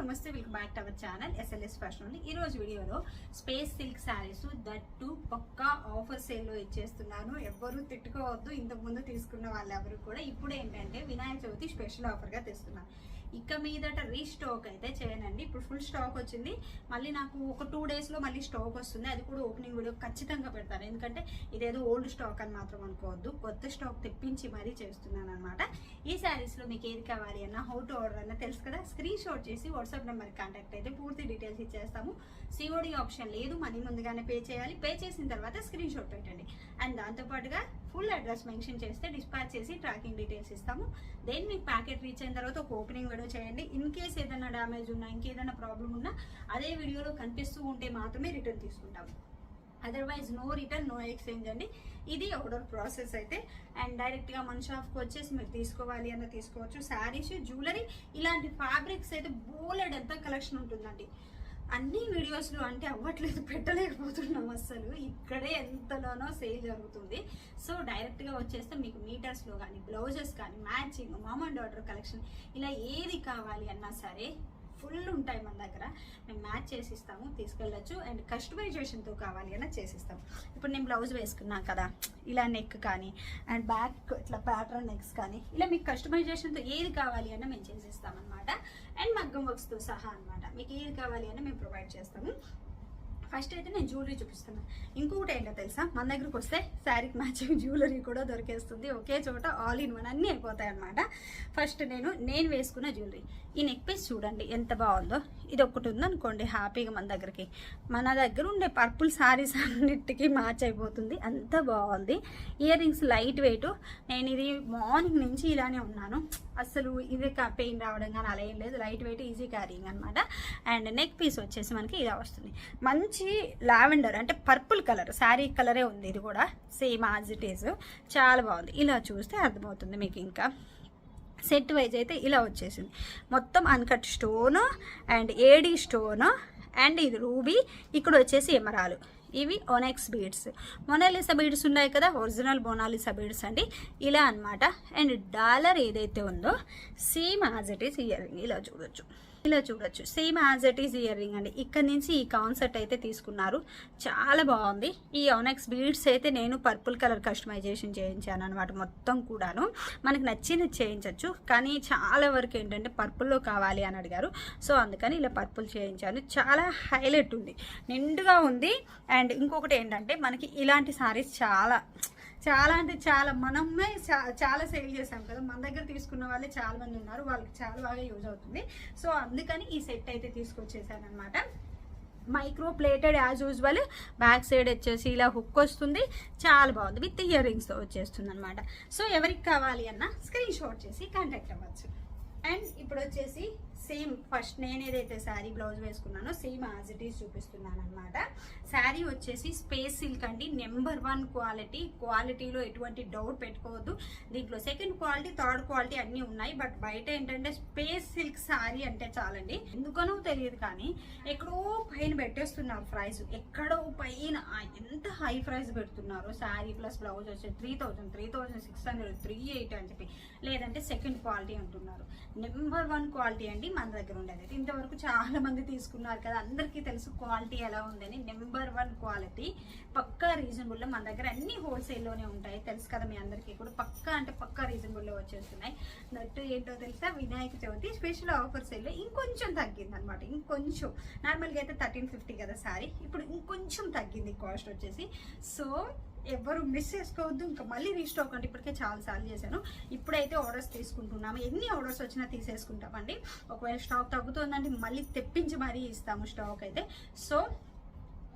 నమస్తే welcome back to our channel SLS fashion ఉంది ఈ రోజు వీడియోలో స్పేస్ సిల్క్ శారీస్ దట్టు పక్కా ఆఫర్ సేల్లో ఇచ్చేస్తున్నాను. ఎవ్వరూ తిట్టుకోవద్దు. ఇంతకుముందు తీసుకున్న వాళ్ళు ఎవరు కూడా ఇప్పుడు ఏంటంటే వినాయక చవితి స్పెషల్ ఆఫర్గా తెస్తున్నాను ఇక మీదట రీస్టాక్ అయితే చేయనండి. ఇప్పుడు ఫుల్ స్టాక్ వచ్చింది. మళ్ళీ నాకు ఒక టూ డేస్లో మళ్ళీ స్టాక్ వస్తుంది. అది కూడా ఓపెనింగ్ వీడియో ఖచ్చితంగా పెడతాను. ఎందుకంటే ఇదేదో ఓల్డ్ స్టాక్ అని మాత్రం అనుకోవద్దు. కొత్త స్టాక్ తెప్పించి మరీ చేస్తున్నాను అనమాట ఈ శారీస్లో మీకు ఏది కావాలి అన్న హౌ టు ఆర్డర్ అన్న తెలుసు కదా? స్క్రీన్ షాట్ చేసి వాట్సాప్ నెంబర్కి కాంటాక్ట్ అయితే పూర్తి డీటెయిల్స్ ఇచ్చేస్తాము. సిఓడి ఆప్షన్ లేదు. మనీ ముందుగానే పే చేయాలి. పే చేసిన తర్వాత స్క్రీన్ షాట్ పెట్టండి అండ్ దాంతోపాటుగా ఫుల్ అడ్రస్ మెన్షన్ చేస్తే డిస్పాచ్ చేసి ట్రాకింగ్ డీటెయిల్స్ ఇస్తాము. దెన్ మీకు ప్యాకెట్ రీచ్ అయిన తర్వాత ఒక ఓపెనింగ్ వీడియో చేయండి. ఇన్ కేస్ ఏదైనా డ్యామేజ్ ఉన్నా ఇంకేదైనా ప్రాబ్లం ఉన్నా అదే వీడియోలో కనిపిస్తూ ఉంటే మాత్రమే రిటర్న్ తీసుకుంటాము otherwise no return no exchange అండి ఇది ఆర్డర్ ప్రాసెస్ అయితే. అండ్ డైరెక్ట్గా మన షాప్కి వచ్చేసి మీరు తీసుకోవాలి అన్న తీసుకోవచ్చు. శారీస్ జ్యువెలరీ ఇలాంటి ఫ్యాబ్రిక్స్ అయితే బోలెడ్ ఎంత కలెక్షన్ ఉంటుందండి. అన్ని వీడియోస్లో అంటే అవ్వట్లేదు పెట్టలేకపోతున్నాం అస్సలు. ఇక్కడే ఎంతలోనో సేల్ జరుగుతుంది. సో డైరెక్ట్గా వచ్చేస్తే మీకు మీటర్స్లో కానీ బ్లౌజెస్ కానీ matching mom and daughter collection ఇలా ఏది కావాలి అన్నా సరే ఫుల్ ఉంటాయి మన దగ్గర. మేము మ్యాచ్ చేసి ఇస్తాము తీసుకెళ్ళచ్చు. అండ్ కస్టమైజేషన్తో కావాలి అన్న చేసిస్తాము. ఇప్పుడు నేను బ్లౌజ్ వేసుకున్నాను కదా ఇలా నెక్ కానీ అండ్ బ్యాక్ ఇట్లా ప్యాటర్న్ నెక్స్ కానీ ఇలా మీకు కస్టమైజేషన్తో ఏది కావాలి అన్న మేము చేసిస్తాం అనమాట అండ్ మగ్గం వర్క్స్తో సహా అనమాట మీకు ఏది కావాలి అన్న మేము ప్రొవైడ్ చేస్తాము. ఫస్ట్ అయితే నేను జ్యువెలరీ చూపిస్తున్నాను ఇంకొకటి ఏంటో తెలుసా? మన దగ్గరకు వస్తే శారీకి మ్యాచింగ్ జ్యువెలరీ కూడా దొరికేస్తుంది. ఒకే చోట ఆల్ ఇన్ వన్ అన్నీ అయిపోతాయి అనమాట ఫస్ట్ నేను నేను వేసుకున్న జ్యువెలరీ ఈ నెక్ పీస్ చూడండి ఎంత బాగుందో. ఇది ఒకటి ఉందనుకోండి హ్యాపీగా మన దగ్గరికి. మన దగ్గర ఉండే పర్పుల్ శారీస్ అన్నిటికీ మ్యాచ్ అయిపోతుంది. అంత బాగుంది. ఇయర్ రింగ్స్ లైట్ వెయిట్ నేను ఇది మార్నింగ్ నుంచి ఇలానే ఉన్నాను. అసలు ఇది పెయిన్ రావడం కానీ అలా ఏం లేదు. లైట్ వెయిట్ ఈజీ క్యారింగ్ అనమాట అండ్ నెక్ పీస్ వచ్చేసి మనకి ఇలా వస్తుంది. మంచి లావెండర్ అంటే పర్పుల్ కలర్ శారీ కలరే ఉంది ఇది కూడా సేమ్ యాజ్ ఇట్ ఈజ్ చాలా బాగుంది. ఇలా చూస్తే అర్థమవుతుంది మీకు ఇంకా. సెట్ వైజ్ అయితే ఇలా వచ్చేసింది. మొత్తం uncut stone and AD stone and ఇది రూబీ ఇక్కడ వచ్చేసి ఎమరాలు. ఇవి ఒనెక్స్ బీడ్స్ మొనాలిసా బీడ్స్ ఉన్నాయి కదా ఒరిజినల్ మొనాలిసా బీడ్స్ అండి. ఇలా అన్నమాట. అండ్ డాలర్ ఏదైతే ఉందో same as it is ear ఇలా చూడొచ్చు. ఇలా చూడొచ్చు. Same as it is earring అండి. ఇక్కడ నుంచి ఈ కాన్సెప్ట్ అయితే తీసుకున్నారు. చాలా బాగుంది. ఈ ఆనెక్స్ బీడ్స్ అయితే నేను పర్పుల్ కలర్ కస్టమైజేషన్ చేయించాను అనమాట మొత్తం కూడాను. మనకు నచ్చింది చేయించవచ్చు కానీ చాలా వరకు ఏంటంటే పర్పుల్లో కావాలి అని అడిగారు. సో అందుకని ఇలా పర్పుల్ చేయించాను. చాలా హైలైట్ ఉంది. నిండుగా ఉంది. అండ్ ఇంకొకటి ఏంటంటే మనకి ఇలాంటి సారీస్ చాలా చాలా అంటే చాలా మనమే చా- చాలా సేల్ చేసాం కదా. మన దగ్గర తీసుకున్న వాళ్ళే చాలా మంది ఉన్నారు. వాళ్ళకి చాలా బాగా యూజ్ అవుతుంది. సో అందుకని ఈ సెట్ అయితే తీసుకొచ్చేసాను అనమాట micro plated as usual back side వచ్చేసి ఇలా హుక్ వస్తుంది. చాలా బాగుంది. విత్ ఇయర్ రింగ్స్తో వచ్చేస్తుంది అనమాట సో ఎవరికి కావాలి అన్న స్క్రీన్ షాట్ చేసి కాంటాక్ట్ అవ్వచ్చు. అండ్ ఇప్పుడు వచ్చేసి సేమ్ ఫస్ట్ నేను ఏదైతే శారీ బ్లౌజ్ వేసుకున్నానో సేమ్ యాజ్ ఇట్ ఈస్ చూపిస్తున్నాను అనమాట శారీ వచ్చేసి స్పేస్ సిల్క్ అండి. Number one quality. క్వాలిటీలో ఎటువంటి డౌట్ పెట్టుకోవద్దు. దీంట్లో సెకండ్ క్వాలిటీ థర్డ్ క్వాలిటీ అన్నీ ఉన్నాయి. బట్ బయట ఏంటంటే స్పేస్ సిల్క్ శారీ అంటే చాలండి. ఎందుకనో తెలియదు కానీ ఎక్కడో పైన పెట్టేస్తున్నారు ప్రైస్. ఎక్కడో పైన ఎంత హై ప్రైస్ పెడుతున్నారు శారీ ప్లస్ బ్లౌజ్ వచ్చి three thousand three thousand six hundred three eight అని చెప్పి. లేదంటే సెకండ్ క్వాలిటీ అంటున్నారు. నెంబర్ వన్ క్వాలిటీ అండి. మన దగ్గర ఉండేది. అయితే ఇంతవరకు చాలా మంది తీసుకున్నారు కదా అందరికీ తెలుసు క్వాలిటీ ఎలా ఉందని నెంబర్ వన్ క్వాలిటీ. పక్కా రీజనబుల్లో మన దగ్గర అన్ని హోల్సేల్లోనే ఉంటాయి. తెలుసు కదా మీ అందరికీ కూడా పక్కా అంటే పక్కా రీజనబుల్లో వచ్చేస్తున్నాయి. నట్టు ఏంటో తెలుసా? వినాయక చవితి స్పెషల్ ఆఫర్ సేల్లో ఇంకొంచెం తగ్గింది అనమాట ఇంకొంచెం. నార్మల్గా అయితే థర్టీన్ ఫిఫ్టీ కదా సారీ. ఇప్పుడు ఇంకొంచెం తగ్గింది కాస్ట్ వచ్చేసి. సో ఎవరు మిస్ చేసుకోవద్దు. ఇంకా మళ్ళీ రీస్టాక్ అంటే ఇప్పటికే చాలా సార్లు చేశాను. ఇప్పుడైతే ఆర్డర్స్ తీసుకుంటున్నాము. ఎన్ని ఆర్డర్స్ వచ్చినా తీసేసుకుంటామండి. ఒకవేళ స్టాక్ తగ్గుతుందంటే మళ్ళీ తెప్పించి మరీ ఇస్తాము స్టాక్ అయితే. సో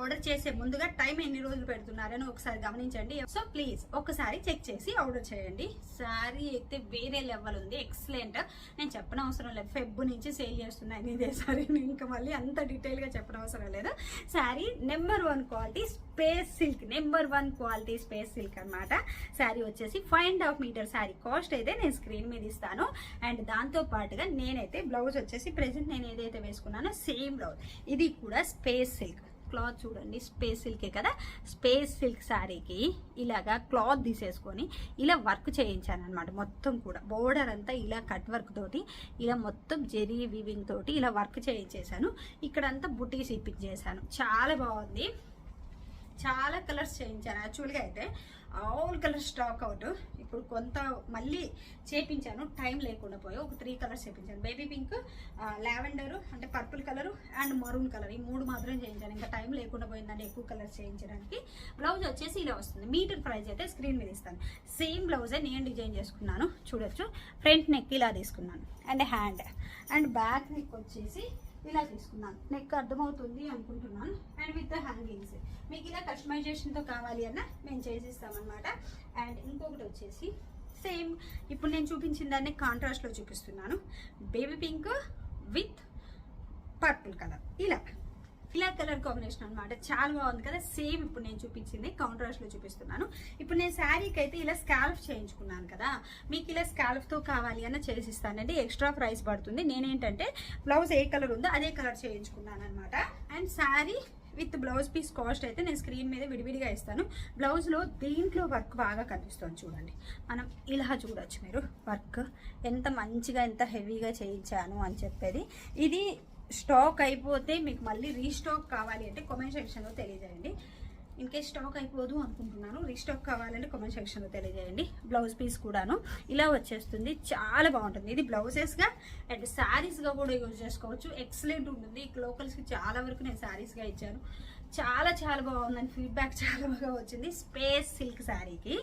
ఆర్డర్ చేసే ముందుగా టైం ఎన్ని రోజులు పెడుతున్నారని ఒకసారి గమనించండి. సో ప్లీజ్ ఒకసారి చెక్ చేసి ఆర్డర్ చేయండి. శారీ అయితే వేరే లెవెల్ ఉంది. ఎక్సలెంట్ నేను చెప్పనవసరం అవసరం లేదు. ఫెబ్ నుంచి సేల్ చేస్తున్నాను ఇదే సారీ ఇంకా మళ్ళీ అంత డీటెయిల్గా చెప్పనవసరం అవసరం లేదు. Sari number one quality space silk number one quality space silk అన్నమాట. శారీ వచ్చేసి five and half meter sari cost అయితే నేను స్క్రీన్ మీద ఇస్తాను. అండ్ దాంతో పాటుగా నేనైతే బ్లౌజ్ వచ్చేసి ప్రెసెంట్ నేను ఏదైతే వేసుకున్నానో సేమ్ బ్లౌజ్ ఇది కూడా స్పేస్ సిల్క్ క్లాత్ చూడండి స్పేస్ సిల్కే కదా? స్పేస్ సిల్క్ శారీకి ఇలాగా క్లాత్ తీసేసుకొని ఇలా వర్క్ చేయించాను అనమాట మొత్తం కూడా. బోర్డర్ అంతా ఇలా కట్ వర్క్ తోటి ఇలా మొత్తం జెరీ వీవింగ్ తోటి ఇలా వర్క్ చేయించేసాను ఇక్కడంతా బుటీస్ సిప్పింగ్ చేశాను. చాలా బాగుంది. చాలా కలర్స్ చేయించాను. యాక్చువల్గా అయితే ఆల్ కలర్స్ స్టాక్ అవుట్. ఇప్పుడు కొంత మళ్ళీ చేపించాను. టైం లేకుండా పోయి ఒక త్రీ కలర్స్ చేపించాను. బేబీ పింక్ లావెండర్ అంటే purple colour and maroon colour. ఈ మూడు మాత్రం చేయించాను. ఇంకా టైం లేకుండా పోయిందండి ఎక్కువ కలర్స్ చేయించడానికి. బ్లౌజ్ వచ్చేసి ఇలా వస్తుంది. మీటర్ ప్రైజ్ అయితే స్క్రీన్ మీద ఇస్తాను. సేమ్ బ్లౌజే నేను డిజైన్ చేసుకున్నాను. చూడొచ్చు. ఫ్రంట్ నెక్ ఇలా తీసుకున్నాను. And hand. And back neck వచ్చేసి ఇలా తీసుకున్నాను. నెక్ అర్థమవుతుంది అనుకుంటున్నాను. అండ్ విత్ ద హ్యాంగింగ్స్ మీకు ఇలా కస్టమైజేషన్తో కావాలి అన్న మేము చేసిస్తామన్నమాట. అండ్ ఇంకొకటి వచ్చేసి సేమ్ ఇప్పుడు నేను చూపించిన దాన్ని కాంట్రాస్ట్లో చూపిస్తున్నాను. Baby pink with purple colour ఇలా. ఇలా కలర్ కాంబినేషన్ అనమాట చాలా బాగుంది కదా. సేమ్ ఇప్పుడు నేను చూపించింది కాంట్రాస్ట్లో చూపిస్తున్నాను. ఇప్పుడు నేను శారీకి అయితే ఇలా స్కాల్ఫ్ చేయించుకున్నాను కదా. మీకు ఇలా స్కాల్ఫ్తో కావాలి అన్న చేసిస్తానండి ఎక్స్ట్రా ప్రైస్ పడుతుంది. నేనేంటంటే బ్లౌజ్ ఏ కలర్ ఉందో అదే కలర్ చేయించుకున్నాను అనమాట and sari with blouse piece cost అయితే నేను స్క్రీన్ మీద విడివిడిగా ఇస్తాను. బ్లౌజ్లో దీంట్లో వర్క్ బాగా కనిపిస్తుంది చూడండి. మనం ఇలా చూడొచ్చు మీరు. వర్క్ ఎంత మంచిగా ఎంత హెవీగా చేయించాను అని చెప్పేది. ఇది స్టాక్ అయిపోతే మీకు మళ్ళీ రీస్టాక్ కావాలి అంటే కామెంట్ సెక్షన్లో తెలియజేయండి. ఇన్ కేస్ స్టాక్ అయిపోదు అనుకుంటున్నాను రీస్టాక్ కావాలంటే కామెంట్ సెక్షన్లో తెలియజేయండి. బ్లౌజ్ పీస్ కూడాను. ఇలా వచ్చేస్తుంది. చాలా బాగుంటుంది. ఇది బ్లౌజెస్గా అండ్ శారీస్గా కూడా యూజ్ చేసుకోవచ్చు. ఎక్సలెంట్ ఉంటుంది. లోకల్స్కి చాలా వరకు నేను శారీస్గా ఇచ్చాను. చాలా చాలా బాగుందని ఫీడ్బ్యాక్ చాలా బాగా వచ్చింది. స్పేస్ సిల్క్ శారీకి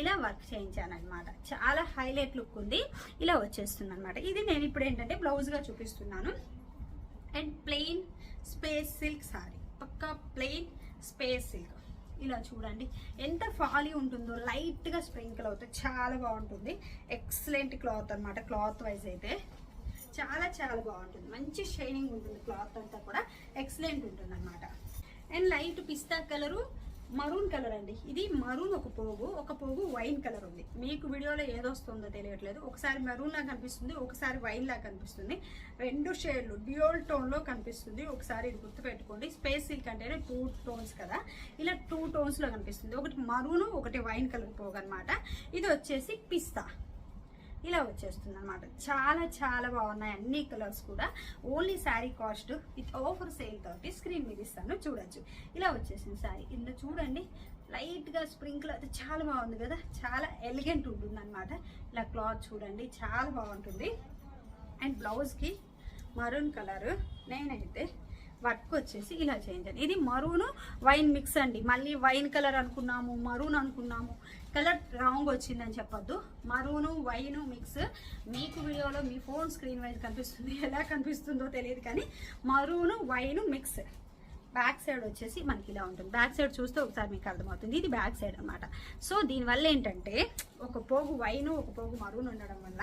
ఇలా వర్క్ చేయించాను అనమాట చాలా హైలైట్ లుక్ ఉంది. ఇలా వచ్చేస్తుంది అనమాట ఇది నేను ఇప్పుడు ఏంటంటే బ్లౌజ్గా చూపిస్తున్నాను. And plain space silk sari. Pakka plain space silk. ఇలా చూడండి. ఎంత ఫాలీ ఉంటుందో లైట్గా స్ప్రింకిల్ అవుతుంది చాలా బాగుంటుంది. ఎక్సలెంట్ క్లాత్ అన్నమాట క్లాత్ వైజ్ అయితే. చాలా చాలా బాగుంటుంది. మంచి షైనింగ్ ఉంటుంది క్లాత్ అంతా కూడా. ఎక్సలెంట్ ఉంటుంది అనమాట అండ్ లైట్ పిస్తా కలరు మరూన్ కలర్ అండి. ఇది మరూన్ ఒక పోగు ఒక పోగు వైన్ కలర్ ఉంది. మీకు వీడియోలో ఏదొస్తుందో తెలియట్లేదు. ఒకసారి మరూన్ లాగా కనిపిస్తుంది ఒకసారి వైన్ లాగా కనిపిస్తుంది. రెండు షేడ్లు డ్యూయల్ టోన్లో కనిపిస్తుంది. ఒకసారి ఇది గుర్తుపెట్టుకోండి. స్పేస్ సిల్క్ అంటేనే టూ టోన్స్ కదా. ఇలా టూ టోన్స్లో కనిపిస్తుంది. ఒకటి మరూను ఒకటి వైన్ కలర్ పోగు అనమాట ఇది వచ్చేసి పిస్తా. ఇలా వచ్చేస్తుంది అనమాట చాలా చాలా బాగున్నాయి అన్ని కలర్స్ కూడా. Only sari cost with offer sale తోటి స్క్రీన్ మీద ఇస్తాను. చూడొచ్చు. ఇలా వచ్చేసింది శారీ. ఇందులో చూడండి లైట్గా స్ప్రింకిల్ అయితే చాలా బాగుంది కదా. చాలా ఎలిగెంట్ ఉంటుంది అనమాట ఇలా క్లాత్ చూడండి చాలా బాగుంటుంది. అండ్ బ్లౌజ్కి మరూన్ కలర్. నేనైతే వర్క్ వచ్చేసి ఇలా చేయించండి ఇది మరూను వైన్ మిక్స్ అండి. మళ్ళీ వైన్ కలర్ అనుకున్నాము మరూన్ అనుకున్నాము. కలర్ రాంగ్ వచ్చిందని చెప్పొద్దు. Maroon wine mix. మీకు వీడియోలో మీ ఫోన్ స్క్రీన్ వైజ్ కనిపిస్తుంది ఎలా కనిపిస్తుందో తెలియదు కానీ maroon wine mix. Back side వచ్చేసి మనకి ఇలా ఉంటుంది. బ్యాక్ సైడ్ చూస్తే ఒకసారి మీకు అర్థమవుతుంది. ఇది బ్యాక్ సైడ్ అనమాట సో దీనివల్ల ఏంటంటే ఒక పోగు వైన్ ఒక పోగు మరూన్ ఉండడం వల్ల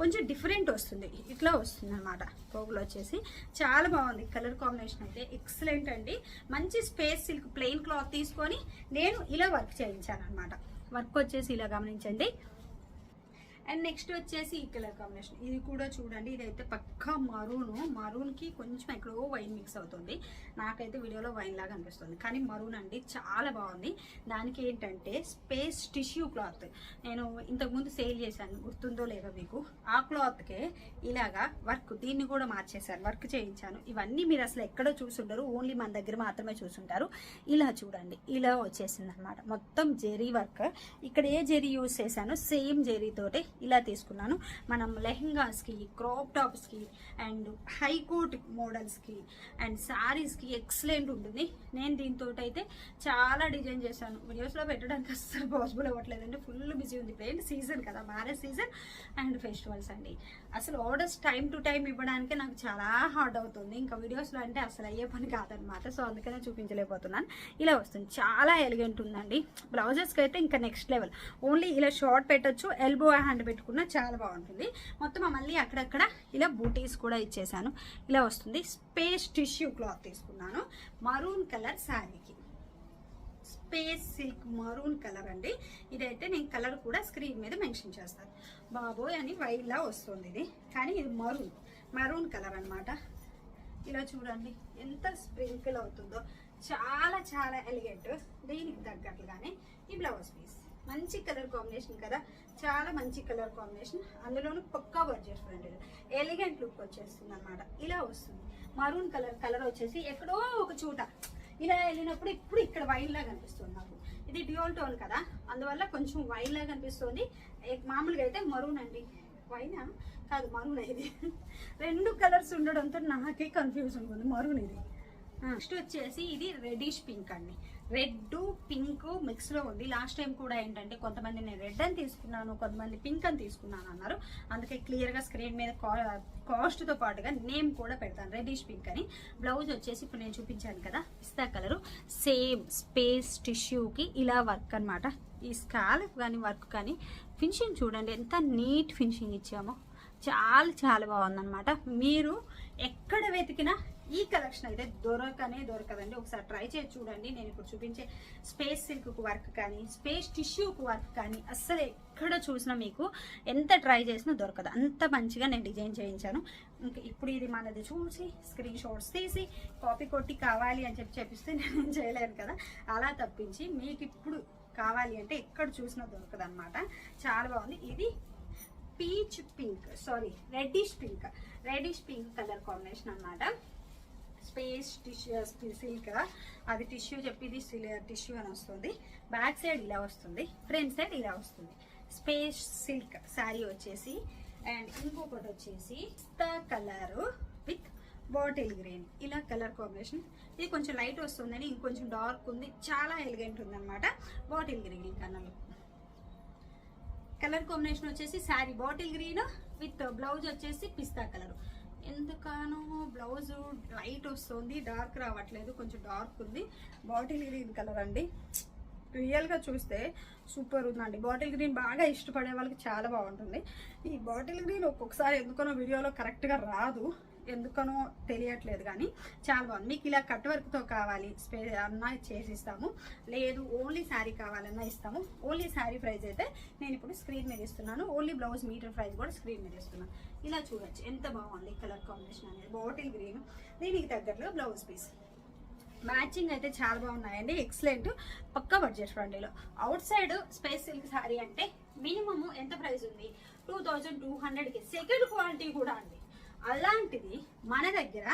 కొంచెం డిఫరెంట్ వస్తుంది. ఇట్లా వస్తుంది అనమాట పోగులు వచ్చేసి చాలా బాగుంది. కలర్ కాంబినేషన్ అయితే ఎక్సలెంట్ అండి. మంచి స్పేస్ సిల్క్ ప్లెయిన్ క్లాత్ తీసుకొని నేను ఇలా వర్క్ చేయించాను అనమాట వర్క్ వచ్చేసి ఇలా గమనించండి. అండ్ నెక్స్ట్ వచ్చేసి ఈ కలర్ కాంబినేషన్ ఇది కూడా చూడండి ఇదైతే పక్కా మరూను మరూన్కి కొంచెం ఎక్కడో వైన్ మిక్స్ అవుతుంది. నాకైతే వీడియోలో వైన్ లాగా అనిపిస్తుంది. కానీ మరూన్ అండి చాలా బాగుంది. దానికి ఏంటంటే స్పేస్ టిష్యూ క్లాత్ నేను ఇంతకుముందు సేల్ చేశాను గుర్తుందో లేదో మీకు. ఆ క్లాత్కే ఇలాగా వర్క్ దీన్ని కూడా మార్చేశాను వర్క్ చేయించాను. ఇవన్నీ మీరు అసలు ఎక్కడో చూసుంటారు ఓన్లీ మన దగ్గర మాత్రమే చూసుంటారు. ఇలా చూడండి ఇలా వచ్చేసింది అనమాట మొత్తం జెరీ వర్క్ ఇక్కడ ఏ జెరీ యూజ్ చేశానో సేమ్ జెరీతోటి ఇలా తీసుకున్నాను. మనం లెహంగాస్కి క్రాప్ టాప్స్కి అండ్ హైకోట్ మోడల్స్కి అండ్ శారీస్కి ఎక్సలెంట్ ఉంటుంది. నేను దీంతో అయితే చాలా డిజైన్ చేశాను. వీడియోస్లో పెట్టడానికి అస్సలు పాసిబుల్ అవ్వట్లేదండి. ఫుల్ బిజీ ఉంది. ఇప్పుడు సీజన్ కదా మ్యారేజ్ సీజన్ అండ్ ఫెస్టివల్స్ అండి. అసలు ఆర్డర్స్ టైం టు టైం ఇవ్వడానికి నాకు చాలా హార్డ్ అవుతుంది. ఇంకా వీడియోస్లో అంటే అసలు అయ్యే పని కాదనమాట సో అందుకనే చూపించలేకపోతున్నాను. ఇలా వస్తుంది. చాలా ఎలిగెంట్ ఉందండి. బ్లౌజెస్కి అయితే ఇంకా నెక్స్ట్ లెవెల్ ఓన్లీ ఇలా షార్ట్ పెట్టొచ్చు ఎల్బో హ్యాండ్ పెట్టుకున్నా చాలా బాగుంటుంది. మొత్తం మళ్ళీ అక్కడక్కడ ఇలా బూటీస్ కూడా ఇచ్చేసాను. ఇలా వస్తుంది. స్పేస్ టిష్యూ క్లాత్ తీసుకున్నాను. మరూన్ కలర్ శారీకి. స్పేస్ సిల్క్ మరూన్ కలర్ అండి. ఇదైతే నేను కలర్ కూడా స్క్రీన్ మీద మెన్షన్ చేస్తాను. బాబోయ్ అని వైట్లా వస్తుంది ఇది. కానీ ఇది మరూన్ మరూన్ కలర్ అన్నమాట. ఇలా చూడండి. ఎంత స్ప్రింకిల్ అవుతుందో. చాలా చాలా ఎలిగెంట్ దీనికి తగ్గట్లుగానే ఈ బ్లౌజ్ పీస్ మంచి కలర్ కాంబినేషన్ కదా? చాలా మంచి కలర్ కాంబినేషన్. అందులోనూ పక్కా బడ్జెట్ ఫ్రెండ్ ఎలిగెంట్ లుక్ వచ్చేస్తుంది అనమాట ఇలా వస్తుంది. మరూన్ కలర్ కలర్ వచ్చేసి ఎక్కడో ఒక చోట. ఇలా వెళ్ళినప్పుడు ఇప్పుడు ఇక్కడ వైన్ లాగా అనిపిస్తుంది నాకు. ఇది డ్యూల్ టోన్ కదా? అందువల్ల కొంచెం వైన్ లాగా కనిపిస్తుంది మామూలుగా అయితే మరూన్ అండి. వైనా కాదు మరూన్ ఇది. రెండు కలర్స్ ఉండడంతో నాకే కన్ఫ్యూజన్ ఉంది. మరూన్ ఇది. నెక్స్ట్ వచ్చేసి ఇది రెడిష్ పింక్ అండి. రెడ్ పింక్ మిక్స్లో ఉంది. లాస్ట్ టైం కూడా ఏంటంటే కొంతమంది నేను రెడ్ అని తీసుకున్నాను కొంతమంది పింక్ అని తీసుకున్నాను అన్నారు. అందుకే క్లియర్గా స్క్రీన్ మీద కాస్ట్తో పాటుగా నేమ్ కూడా పెడతాను. రెడ్డిష్ పింక్ అని. బ్లౌజ్ వచ్చేసి ఇప్పుడు నేను చూపించాను కదా పిస్తా కలర్. సేమ్ స్పేస్ టిష్యూకి ఇలా వర్క్ అన్నమాట. ఈ స్కాల్ప్ కానీ వర్క్ కానీ ఫినిషింగ్ చూడండి ఎంత నీట్ ఫినిషింగ్ ఇచ్చామో. చాలా చాలా బాగుందన్నమాట. మీరు ఎక్కడ వెతికినా ఈ కలెక్షన్ అయితే దొరకనే దొరకదండి. ఒకసారి ట్రై చేసి చూడండి. నేను ఇప్పుడు చూపించే స్పేస్ సిల్క్ వర్క్ కానీ స్పేస్ టిష్యూకు వర్క్ కానీ అస్సలు ఎక్కడ చూసినా మీకు ఎంత ట్రై చేసినా దొరకదు. అంత మంచిగా నేను డిజైన్ చేయించాను. ఇంకా ఇప్పుడు ఇది మనది చూసి స్క్రీన్ షాట్స్ తీసి కాపీ కొట్టి కావాలి అని చెప్పి చెప్పిస్తే నేను చేయలేను కదా. అలా తప్పించి మీకు ఇప్పుడు కావాలి అంటే ఎక్కడ చూసినా దొరకదు అనమాట చాలా బాగుంది. ఇది peach pink sorry reddish pink. Reddish pink colour combination అన్నమాట. స్పేస్ టిష్యూ సిల్క్ అది టిష్యూ చెప్పి ఇది టిష్యూ అని వస్తుంది. బ్యాక్ సైడ్ ఇలా వస్తుంది. ఫ్రంట్ సైడ్ ఇలా వస్తుంది. స్పేస్ సిల్క్ శారీ వచ్చేసి. అండ్ ఇంకొకటి వచ్చేసి కలర్ విత్ బాటిల్ గ్రీన్. ఇలా కలర్ కాంబినేషన్. ఇది కొంచెం లైట్ వస్తుందని ఇంకొంచెం డార్క్ ఉంది. చాలా ఎలిగెంట్ ఉంది అనమాట bottle green colour. Colour combination వచ్చేసి sari bottle green with blouse వచ్చేసి పిస్తా కలర్. ఎందుకనో బ్లౌజ్ లైట్ వస్తుంది డార్క్ రావట్లేదు కొంచెం డార్క్ ఉంది. బాటిల్ గ్రీన్ కలర్ అండి. రియల్గా చూస్తే సూపర్ ఉందండి. బాటిల్ గ్రీన్ బాగా ఇష్టపడే వాళ్ళకి చాలా బాగుంటుంది. ఈ బాటిల్ గ్రీన్ ఒక్కొక్కసారి ఎందుకనో వీడియోలో కరెక్ట్గా రాదు. ఎందుకనో తెలియట్లేదు కానీ చాలా బాగుంది. మీకు ఇలా కట్ వర్క్తో కావాలి స్పే అన్నా చేసిస్తాము. లేదు ఓన్లీ శారీ కావాలన్నా ఇస్తాము. ఓన్లీ శారీ ప్రైస్ అయితే నేను ఇప్పుడు స్క్రీన్ మీద ఇస్తున్నాను. ఓన్లీ బ్లౌజ్ మీటర్ ప్రైస్ కూడా స్క్రీన్ మీద ఇస్తున్నాను. ఇలా చూడొచ్చు. ఎంత బాగుంది కలర్ కాంబినేషన్ అనేది. Bottle green. దీనికి తగ్గట్టుగా బ్లౌజ్ పీస్. మ్యాచింగ్ అయితే చాలా బాగున్నాయండి. ఎక్సలెంట్. పక్కా బడ్జెట్ ఫ్రెండ్లీలో outside space silk sari అంటే మినిమమ్ ఎంత ప్రైస్ ఉంది? టూ థౌజండ్ టూ హండ్రెడ్కి. సెకండ్ క్వాలిటీ కూడా అండి. అలాంటిది మన దగ్గర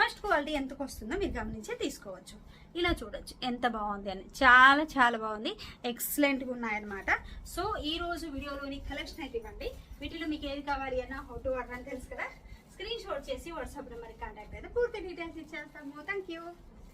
ఫస్ట్ క్వాలిటీ ఎంతకు వస్తుందో మీరు గమనించే తీసుకోవచ్చు. ఇలా చూడొచ్చు. ఎంత బాగుంది అని. చాలా చాలా బాగుంది. ఎక్సలెంట్గా ఉన్నాయన్నమాట. సో ఈ రోజు వీడియోలోని కలెక్షన్ అయితే ఇవ్వండి. వీటిలో మీకు ఏది కావాలి అన్న ఫోటో ఆర్డర్ అని తెలుసు కదా? స్క్రీన్ షాట్ చేసి వాట్సాప్ నెంబర్కి కాంటాక్ట్ అయితే పూర్తి డీటెయిల్స్ ఇచ్చేస్తాము. Thank you